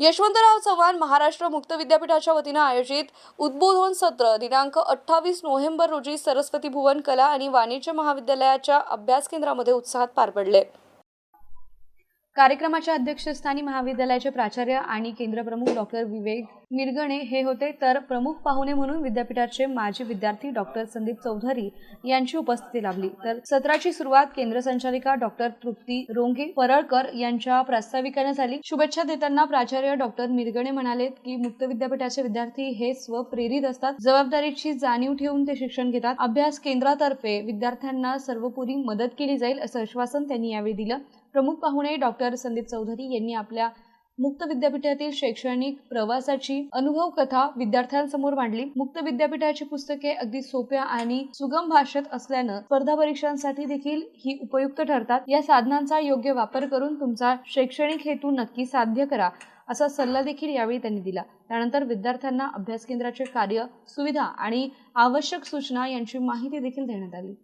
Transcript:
यशवंतराव चव्हाण महाराष्ट्र मुक्त विद्यापीठाच्या वतीनं आयोजित उद्बोधन सत्र दिनांक अठ्ठावीस नोव्हेंबर रोजी सरस्वती भुवन कला आणि वाणिज्य महाविद्यालयाच्या अभ्यास केंद्रामध्ये उत्साहात पार पडले. कार्यक्रमाच्या अध्यक्षस्थानी महाविद्यालयाचे प्राचार्य आणि केंद्रप्रमुख डॉक्टर विवेक निरगणे हे होते. तर प्रमुख पाहुणे म्हणून विद्यापीठाचे माजी विद्यार्थी डॉक्टर संदीप चौधरी यांची उपस्थिती लाभली. तर सत्राची सुरुवात केंद्र संचालिका डॉक्टर तृप्ती रोंगे परळकर यांच्या प्रास्ताविकाने झाली. शुभेच्छा देताना प्राचार्य डॉक्टर निरगणे म्हणाले की मुक्त विद्यापीठाचे विद्यार्थी हे स्वप्रेरित असतात. जबाबदारीची जाणीव ठेवून ते शिक्षण घेतात. अभ्यास केंद्रातर्फे विद्यार्थ्यांना सर्वपुरी मदत केली जाईल असं आश्वासन त्यांनी यावेळी दिलं. प्रमुख पाहुणे डॉक्टर संदीप चौधरी यांनी आपल्या मुक्त विद्यापीठातील शैक्षणिक प्रवासाची अनुभव कथा विद्यार्थ्यांसमोर मांडली. मुक्त विद्यापीठाची पुस्तके अगदी सोप्या आणि सुगम भाषेत असल्यानं स्पर्धा परीक्षांसाठी देखील ही उपयुक्त ठरतात. या साधनांचा योग्य वापर करून तुमचा शैक्षणिक हेतू नक्की साध्य करा असा सल्ला देखील यावेळी त्यांनी दिला. त्यानंतर विद्यार्थ्यांना अभ्यास केंद्राचे कार्य सुविधा आणि आवश्यक सूचना यांची माहिती देखील देण्यात आली.